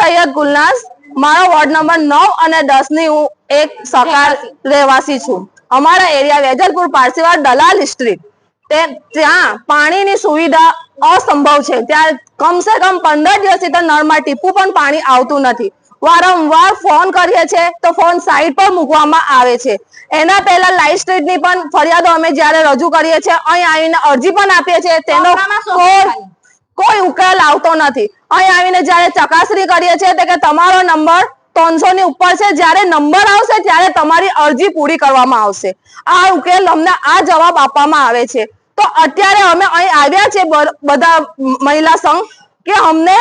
સૈયદ ગુલનાસ મારો ward number નવ અને દસની હું એક સકાર રહેવાસી છું. અમારા એરિયા વેજલપુર પારસીવાડ દલાલ સ્ટ્રીટ તે ત્યાં પાણીની સુવિધા અસંભવ છે. ત્યાં કમસે કમ પંદર દિવસથી તો નળમાં ટીપું પણ પાણી આવતું નથી. વારંવાર ફોન કરીએ છીએ તો ફોન સાઈડ પર મૂકવામાં આવે છે. એના પહેલા લાઈફ સ્ટ્રીટની પણ ફરિયાદો અમે જ્યારે રજૂ કરીએ છીએ અહીં આવીને અરજી પણ આપીએ છીએ. તેનો કોઈ કોઈ ઉકેલ આવતો નથી. અહીં આવીને જ્યારે ચકાસણી કરીએ છીએ કે તમારો નંબર ત્રણસો ની ઉપર છે. જ્યારે નંબર આવશે ત્યારે તમારી અરજી પૂરી કરવામાં આવશે. આ ઉકેલ અમને આ જવાબ આપવામાં આવે છે. તો અત્યારે અમે અહીં આવ્યા છે બધા મહિલા સંઘ કે અમને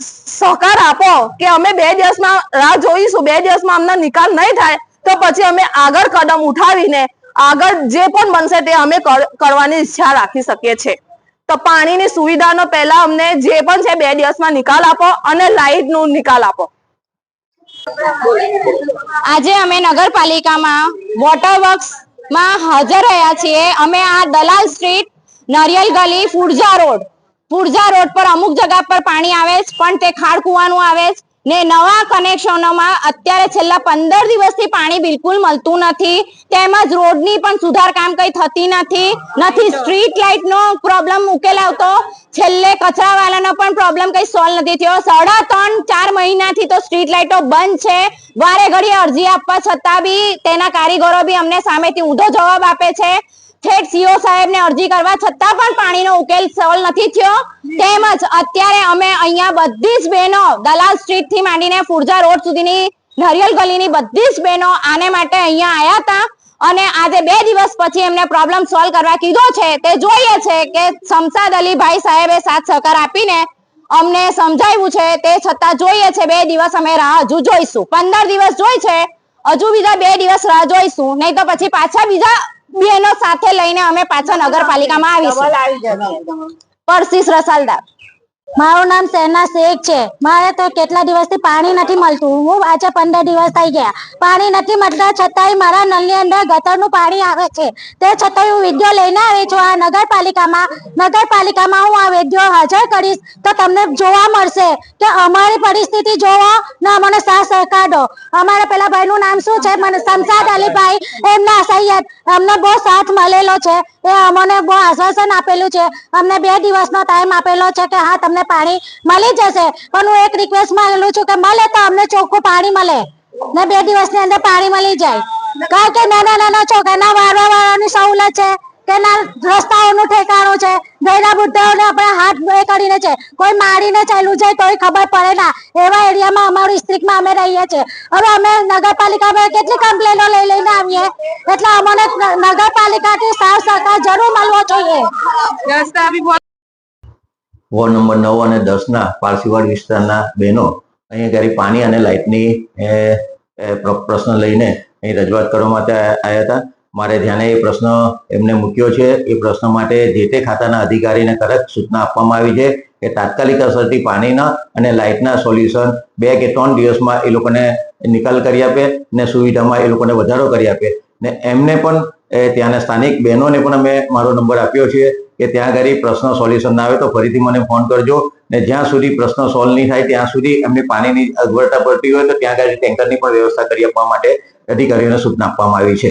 સહકાર આપો કે અમે બે દિવસમાં રાહ જોઈશું, બે દિવસમાં અમને નિકાલ નહીં થાય તો પછી અમે આગળ કદમ ઉઠાવીને આગળ જે પણ બનશે તે અમે કર- કરવાની ઈચ્છા રાખી શકીએ છીએ. તો પાણીની સુવિધાનો પહેલા અમને જે પણ છે બે દિવસમાં નિકાલ આપો અને લાઇટનું નિકાલ આપો. આજે અમે નગરપાલિકામાં વોટર વર્ક્સમાં હાજર રહ્યા છીએ. અમે આ દલાલ સ્ટ્રીટ નરિયલ ગલી, ફુરજા રોડ. ફુરજા રોડ પર અમુક જગા પર પાણી આવે છે, પણ તે ખાડ કુવાનું આવે છે. ને નવા કનેક્શનોમાં અત્યારે છેલ્લા પંદર દિવસથી પાણી બિલકુલ મળતું નથી. તેમજ રોડની પણ સુધાર કામ કઈ થતી નથી. નથી સ્ટ્રીટ લાઇટ નો પ્રોબ્લેમ ઉકેલ આવતો છેલ્લે કચરાવાલાનો પણ પ્રોબ્લેમ કઈ સોલ્વ નથી થયો. સાડા ત્રણ, ચાર મહિનાથી તો સ્ટ્રીટ લાઇટો બંધ છે. વારે ઘડીએ અરજી આપવા છતાં બી તેના કારીગરો બી અમને સામેથી ઊંધો જવાબ આપે છે. ઠેઠ સીઓ સાહેબને અરજી કરવા છતાં પણ પાણીનો ઉકેલ સોલ્વ નથી થયો. તેમજ અત્યારે અમે અહીંયા બધી જ બહેનો દલાલ સ્ટ્રીટથી માંડીને ફુરજા રોડ સુધીની, નરિયલ ગલીની બધી જ બહેનો આને માટે અહીંયા આયા હતા. અને આજે બે દિવસ પછી એમને પ્રોબ્લેમ સોલ્વ કરવા કીધો છે. તે જોઈએ છે કે સમસાદ અલીભાઈ સાહેબે સાથ સહકાર આપીને અમને સમજાવ્યું છે. તે છતાં જોઈએ છે બે દિવસ અમે રાહ હજુ જોઈશું. પંદર દિવસ જોઈ છે. હજુ બીજા બે દિવસ રાહ જોઈશું. નહીં તો પછી પાછા બીજા બહેનો સાથે લઈને અમે પાછા નગરપાલિકામાં આવીશું. પરસીસ રસાલદાર. મારું નામ સેના શેખ છે. મારે તો કેટલા દિવસથી પાણી નથી મળતું. હું આજે પંદર દિવસ થઈ ગયા. પાણી નથી મળતા છતાંય મારા નળની અંદર ગટરનું પાણી આવે છે. તે છતાંય હું વીડિયો લઈને આવી છું. આ નગરપાલિકામાં નગરપાલિકામાં હું આ વીડિયો હાજર કરીશ તો તમને જોવા મળશે કે અમારી પરિસ્થિતિ જોવો ને અમને સાથ સહકાર. દો અમારા પેલા ભાઈનું નામ શું છે? મને શમશાદ અલીભાઈ. એમના સૈયદ અમને બહુ સાથ મળેલો છે. એ અમને બહુ આશ્વાસન આપેલું છે. અમને બે દિવસનો ટાઈમ આપેલો છે કે હા, તમને પાણી મળી જશે. પણ હું એક રિક્વેસ્ટ માંગેલું છું કે મળે તો અમને ચોખ્ખું પાણી મળે. ને બે દિવસની અંદર પાણી મળી જાય. કારણ કે નાના નાના છોકરાના વારવા વાળાની સવલત છે કે ના રસ્તાઓનું ઠેકાણું છે. ગયડા બુદ્ધાઓને આપણે હાથ એ કરીને છે. કોઈ મારીને ચાલ્યું જાય તોય ખબર પડે ના. એવા એરિયામાં અમારું districtમાં અમે રહીએ છીએ. હવે અમે નગરપાલિકામાં કેટલી કમ્પ્લેનો લઈ લઈને આવીએ? એટલે અમને નગરપાલિકાથી સાવ સરકાર જરૂર મળવો જોઈએ. વોર્ડ નંબર નવ અને દસના પારસીવાડ વિસ્તારના બહેનો અહીંયા ઘરે પાણી અને લાઇટની પ્રશ્ન લઈને અહીં રજૂઆત કરવા માટે આવ્યા હતા. મારે ધ્યાને એ પ્રશ્ન એમને મૂક્યો છે. એ પ્રશ્ન માટે જે તે ખાતાના અધિકારીને કડક સૂચના આપવામાં આવી છે કે તાત્કાલિક અસરથી પાણીના અને લાઇટના સોલ્યુશન બે કે ત્રણ દિવસમાં એ લોકોને નિકાલ કરી આપે ને સુવિધામાં એ લોકોને વધારો કરી આપે. ને એમને પણ ત્યાંના સ્થાનિક બહેનોને પણ અમે મારો નંબર આપ્યો છે. કે ત્યાં આગળ પ્રશ્ન સોલ્યુશન ના આવે તો ફરીથી મને ફોન કરજો ને જ્યાં સુધી પ્રશ્ન સોલ્વ નહીં થાય ત્યાં સુધી એમને પાણીની અગવડતા પડતી હોય તો ત્યાં આગળ ટેન્કરની પણ વ્યવસ્થા કરી આપવા માટે અધિકારીઓને સૂચના આપવામાં આવી છે.